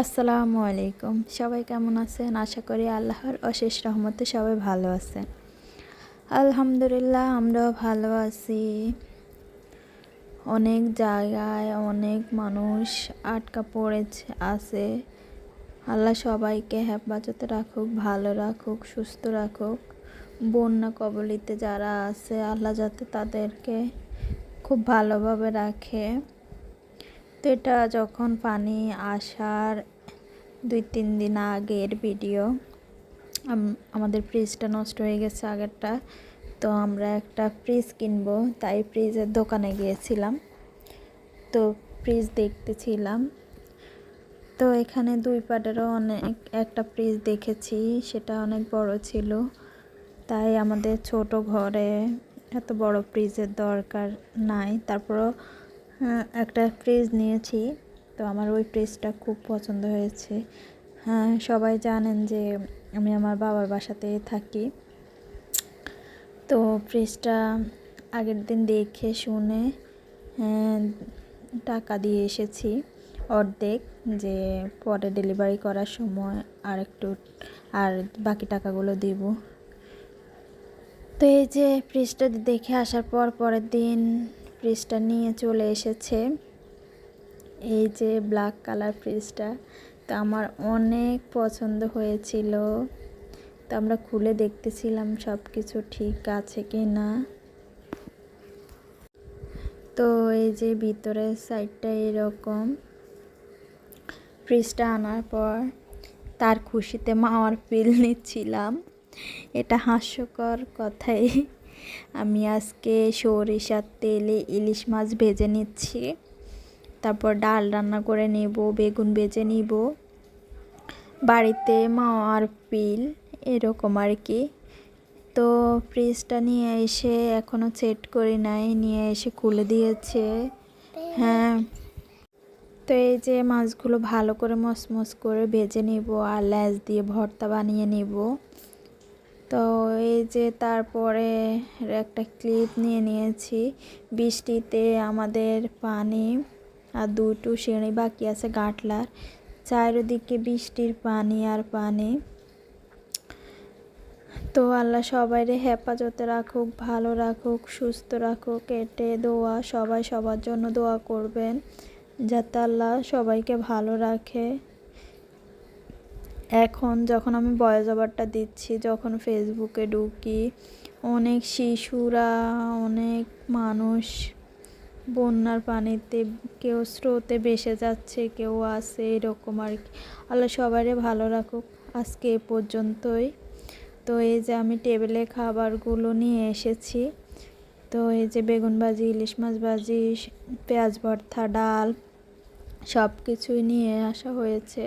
আসসালামু আলাইকুম। সবাই কেমন আছেন? আশা করি আল্লাহর অশেষ রহমতে সবাই ভালো আছেন। আলহামদুলিল্লাহ, আমরাও ভালো আছি। অনেক জায়গায় অনেক মানুষ আটকা পড়েছে, আছে। আল্লাহ সবাইকে হেফাজতে রাখুক, ভালো রাখুক, সুস্থ রাখুক। বন্যা কবলিতে যারা আছে, আল্লাহ যাতে তাদেরকে খুব ভালোভাবে রাখে। তো এটা যখন পানি আসার দুই, তিন দিন আগের ভিডিও আমাদের ফ্রিজটা নষ্ট হয়ে গেছে আগেরটা। তো আমরা একটা ফ্রিজ কিনবো, তাই ফ্রিজের দোকানে গিয়েছিলাম। তো ফ্রিজ দেখতেছিলাম। তো এখানে দুই পাটেরও অনেক, একটা ফ্রিজ দেখেছি, সেটা অনেক বড় ছিল। তাই আমাদের ছোট ঘরে এত বড় ফ্রিজের দরকার নাই। তারপরও একটা ফ্রিজ নিয়েছি। তো আমার ওই ফ্রিজটা খুব পছন্দ হয়েছে। হ্যাঁ সবাই জানেন যে আমি আমার বাবার বাসাতে থাকি। তো ফ্রিজটা আগের দিন দেখে শুনে হ্যাঁ, টাকা দিয়ে এসেছি অর্ধেক যে পরে ডেলিভারি করার সময় আর একটু আর বাকি টাকাগুলো দিব। তো এই যে ফ্রিজটা দেখে আসার পর পরের দিন ফ্রিজটা নিয়ে চলে এসেছে। এই যে ব্ল্যাক কালার ফ্রিজটা তো আমার অনেক পছন্দ হয়েছিল। তো আমরা খুলে দেখতেছিলাম সব কিছু ঠিক আছে কি না তো এই যে ভিতরের সাইডটা এরকম। ফ্রিজটা আনার পর তার খুশিতে মাওয়ার পিল নিচ্ছিলাম। এটা হাস্যকর কথাই। আমি আজকে সরিষার তেলে ইলিশ মাছ ভেজে নিচ্ছি। তারপর ডাল রান্না করে নেব, বেগুন বেজে নিব। বাড়িতে মা আর পিল, এরকম আর কি। তো ফ্রিজটা নিয়ে এসে এখনও সেট করি নাই, নিয়ে এসে খুলে দিয়েছে। হ্যাঁ। তো এই যে মাছগুলো ভালো করে মসমস করে ভেজে নিব আর ল্যাস দিয়ে ভর্তা বানিয়ে নিব। তো এই যে তারপরে একটা ক্লিপ নিয়ে নিয়েছি। বৃষ্টিতে আমাদের পানি আর দুটো সিঁড়ি বাকি আছে গাঁটলার। চারিদিকে বৃষ্টির পানি আর পানি। তো আল্লাহ সবাইরে হেফাজতে রাখুক, ভালো রাখুক, সুস্থ রাখুক, এটে দোয়া, সবাই সবার জন্য দোয়া করবেন। যাতে আল্লাহ সবাইকে ভালো রাখে। এখন যখন আমি বয়স ওভারটা দিচ্ছি, যখন ফেসবুকে ঢুকি, অনেক শিশুরা, অনেক মানুষ বন্যার পানিতে কেউ স্রোতে ভেসে যাচ্ছে, কেউ আসে এরকম আর কি। আল্লাহ সবারই ভালো রাখুক। আজকে এ পর্যন্তই। তো এই যে আমি টেবিলে খাবারগুলো নিয়ে এসেছি। তো এই যে বেগুন ভাজি, ইলিশ মাছ ভাজি, পেঁয়াজ ভর্তা, ডাল সব কিছুই নিয়ে আসা হয়েছে।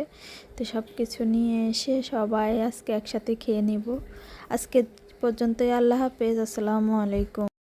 তো সব কিছু নিয়ে এসে সবাই আজকে একসাথে খেয়ে নিব। আজকে পর্যন্তই। আল্লাহ হাফেজ। আসসালামু আলাইকুম।